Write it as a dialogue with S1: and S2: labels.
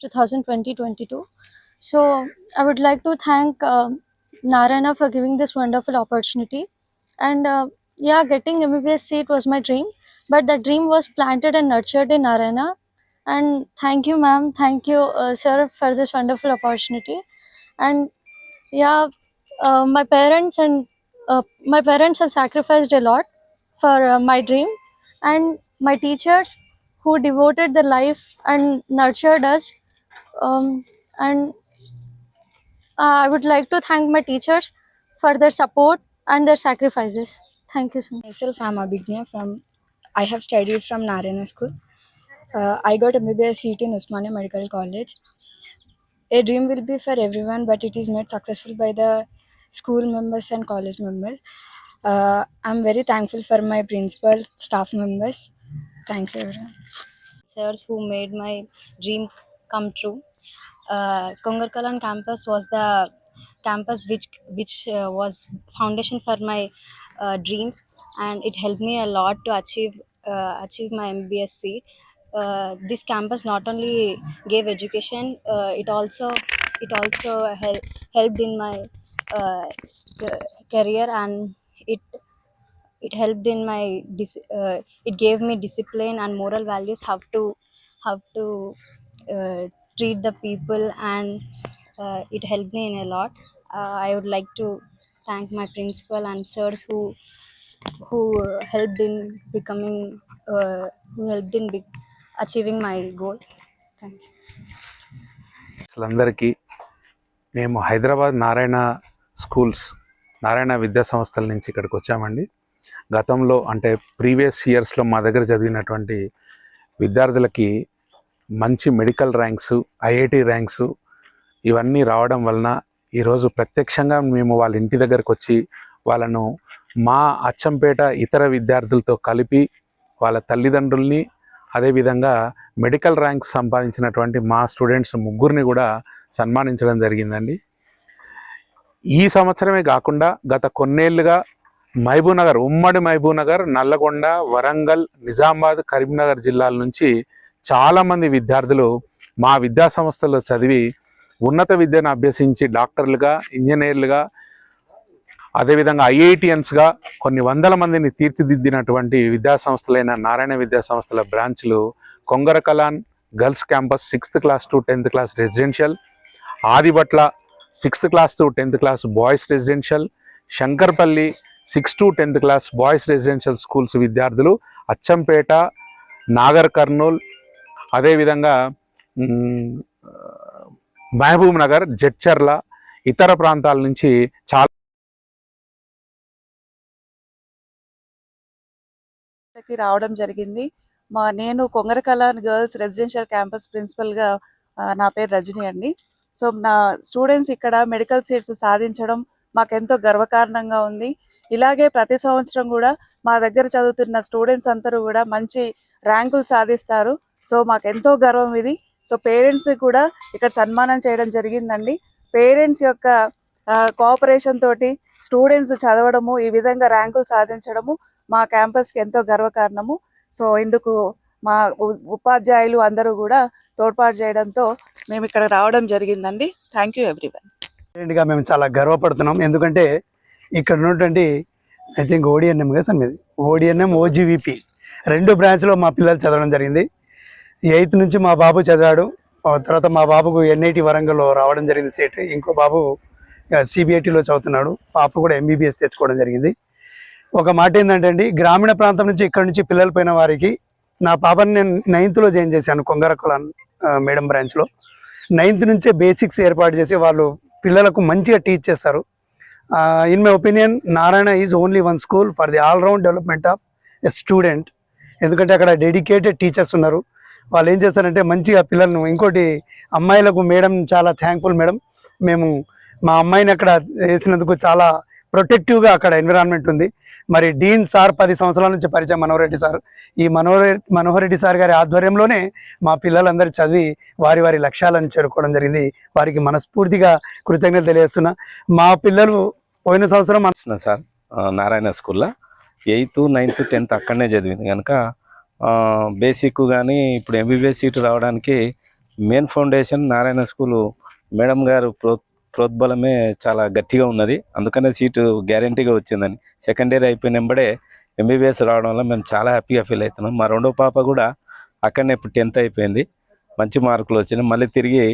S1: 2020-22. So I would like to thank uh, Narayana for giving this wonderful opportunity. And uh, yeah, getting MBBS seat was my dream, but the dream was planted and nurtured in Narayana. And thank you, ma'am. Thank you, uh, sir, for this wonderful opportunity. And yeah, uh, my parents and uh, my parents have sacrificed a lot for uh, my dream, and my teachers who devoted their life and nurtured us. Um, and uh, I would like to thank my teachers for their support and their sacrifices. Thank you so much.
S2: Myself, I'm Abhignya from. I have studied from Narayana School. Uh, I got a MBBS seat in Usmania Medical College. A dream will be for everyone, but it is made successful by the school members and college members. Uh, I'm very thankful for my principal, staff members. Thank you. everyone. Sirs who made my dream come true. Uh, Kongarkalan campus was the campus which which uh, was foundation for my uh, dreams and it helped me a lot to achieve uh, achieve my MBS seat. Uh, this campus not only gave education, uh, it also it also hel- helped in my uh, ca- career and it it helped in my uh, it gave me discipline and moral values how to how to uh, treat the people and uh, it helped me in a lot uh, i would like to thank my principal and sirs who who helped in becoming uh, who helped in be- achieving my goal thank you
S3: అసలందరికీ మేము Hyderabad Narayana schools Narayana విద్యా సంస్థల నుంచి ఇక్కడికి వచ్చామండి గతంలో అంటే previous ఇయర్స్లో మా దగ్గర చదివినటువంటి విద్యార్థులకి మంచి మెడికల్ ర్యాంక్స్ ఐఐటి ర్యాంక్స్ ఇవన్నీ రావడం వలన ఈరోజు ప్రత్యక్షంగా మేము వాళ్ళ ఇంటి దగ్గరకు వచ్చి వాళ్ళను మా అచ్చంపేట ఇతర విద్యార్థులతో కలిపి వాళ్ళ తల్లిదండ్రుల్ని అదేవిధంగా మెడికల్ ర్యాంక్స్ సంపాదించినటువంటి మా స్టూడెంట్స్ ముగ్గురిని కూడా సన్మానించడం జరిగిందండి. ఈ సంవత్సరమే కాకుండా గత కొన్నేళ్ళుగా మహబూబ్నగర్ ఉమ్మడి మహబూబ్నగర్ నల్లగొండ వరంగల్ నిజామాబాద్ కరీంనగర్ జిల్లాల నుంచి చాలామంది విద్యార్థులు మా విద్యా సంస్థల్లో చదివి ఉన్నత విద్యను అభ్యసించి డాక్టర్లుగా ఇంజనీర్లుగా అదేవిధంగా ఐఐటిఎన్స్గా కొన్ని వందల మందిని తీర్చిదిద్దినటువంటి విద్యా సంస్థలైన నారాయణ విద్యా సంస్థల బ్రాంచ్లు Kongarakalan girls campus sixth class to tenth class residential Adibatla sixth class to tenth class boys residential Shankarpally six to tenth class boys residential schools విద్యార్థులు అచ్చంపేట నాగర్ కర్నూల్ అదేవిధంగా మహబూబ్ నగర్ జడ్చర్ల ఇతర ప్రాంతాల నుంచి చాలా
S4: రావడం జరిగింది. మా నేను కొంగరకలాన్ గర్ల్స్ రెసిడెన్షియల్ క్యాంపస్ ప్రిన్సిపల్గా నా పేరు రజని అండి. సో నా స్టూడెంట్స్ ఇక్కడ మెడికల్ సీట్స్ సాధించడం మాకెంతో గర్వకారణంగా ఉంది. ఇలాగే ప్రతి సంవత్సరం కూడా మా దగ్గర చదువుతున్న స్టూడెంట్స్ అందరూ కూడా మంచి ర్యాంకులు సాధిస్తారు. సో మాకెంతో గర్వం ఇది. సో పేరెంట్స్ కూడా ఇక్కడ సన్మానం చేయడం జరిగిందండి. పేరెంట్స్ యొక్క కోఆపరేషన్ తోటి స్టూడెంట్స్ చదవడము ఈ విధంగా ర్యాంకులు సాధించడము మా క్యాంపస్కి ఎంతో గర్వకారణము. సో ఇందుకు మా ఉపాధ్యాయులు అందరూ కూడా తోడ్పాటు చేయడంతో మేము ఇక్కడ రావడం జరిగిందండి. థ్యాంక్ యూ ఎవ్రీవన్
S5: మేము చాలా గర్వపడుతున్నాం. ఎందుకంటే ఇక్కడ ఉన్నటువంటి ఐ థింక్ ఓడిఎన్ఎం కదా సార్ మీది ఓడిఎన్ఎం ఓజీవీపీ రెండు బ్రాంచ్లో మా పిల్లలు చదవడం జరిగింది. ఎయిత్ నుంచి మా బాబు చదివాడు. ఆ తర్వాత మా బాబుకు ఎన్ఐటి వరంగల్లో రావడం జరిగింది సీట్. ఇంకో బాబు సిబిఐటిలో చదువుతున్నాడు. పాప కూడా ఎంబీబీఎస్ తెచ్చుకోవడం జరిగింది. ఒక మాట ఏంటంటే అండి గ్రామీణ ప్రాంతం నుంచి ఇక్కడ నుంచి పిల్లలు పోయిన వారికి నా పాపని నేను నైన్త్లో జాయిన్ చేశాను కొంగరకుల మేడం బ్రాంచ్లో. నైన్త్ నుంచే బేసిక్స్ ఏర్పాటు చేసి వాళ్ళు పిల్లలకు మంచిగా టీచ్ చేస్తారు. In my opinion Narayana is only one school for the all round development of a student. ఎందుకంటే అక్కడ డెడికేటెడ్ టీచర్స్ ఉన్నారు. వాళ్ళు ఏం చేస్తారంటే మంచిగా పిల్లలను ఇంకోటి అమ్మాయిలకు మేడం చాలా థ్యాంక్ఫుల్ మేడం. మేము మా అమ్మాయిని అక్కడ వేసినందుకు చాలా ప్రొటెక్టివ్గా అక్కడ ఎన్విరాన్మెంట్ ఉంది. మరి డీన్ సార్ పది సంవత్సరాల నుంచి పరిచయం మనోహర్ రెడ్డి సార్. ఈ మనోహర్ మనోహర్ రెడ్డి సార్ గారి ఆధ్వర్యంలోనే మా పిల్లలందరూ చదివి వారి వారి లక్ష్యాలను చేరుకోవడం జరిగింది. వారికి మనస్ఫూర్తిగా కృతజ్ఞతలు తెలియజేస్తున్నా. మా పిల్లలు పోయిన సంవత్సరం
S6: సార్ నారాయణ స్కూల్లో ఎయిత్ నైన్త్ టెన్త్ అక్కడనే చదివింది. కనుక బేసిక్ కానీ ఇప్పుడు ఎంబీబీఎస్ సీటు రావడానికి main foundation Narayana school madam garu pro ప్రోద్బలమే చాలా గట్టిగా ఉన్నది. అందుకనే సీటు గ్యారంటీగా వచ్చిందని. సెకండ్ ఇయర్ అయిపోయినంబడే ఎంబీబీఎస్ రావడం వల్ల మేము చాలా హ్యాపీగా ఫీల్ అవుతున్నాం. మా రెండో పాప కూడా అక్కడనే ఇప్పుడు టెన్త్ అయిపోయింది. మంచి మార్కులు వచ్చినాయి. మళ్ళీ తిరిగి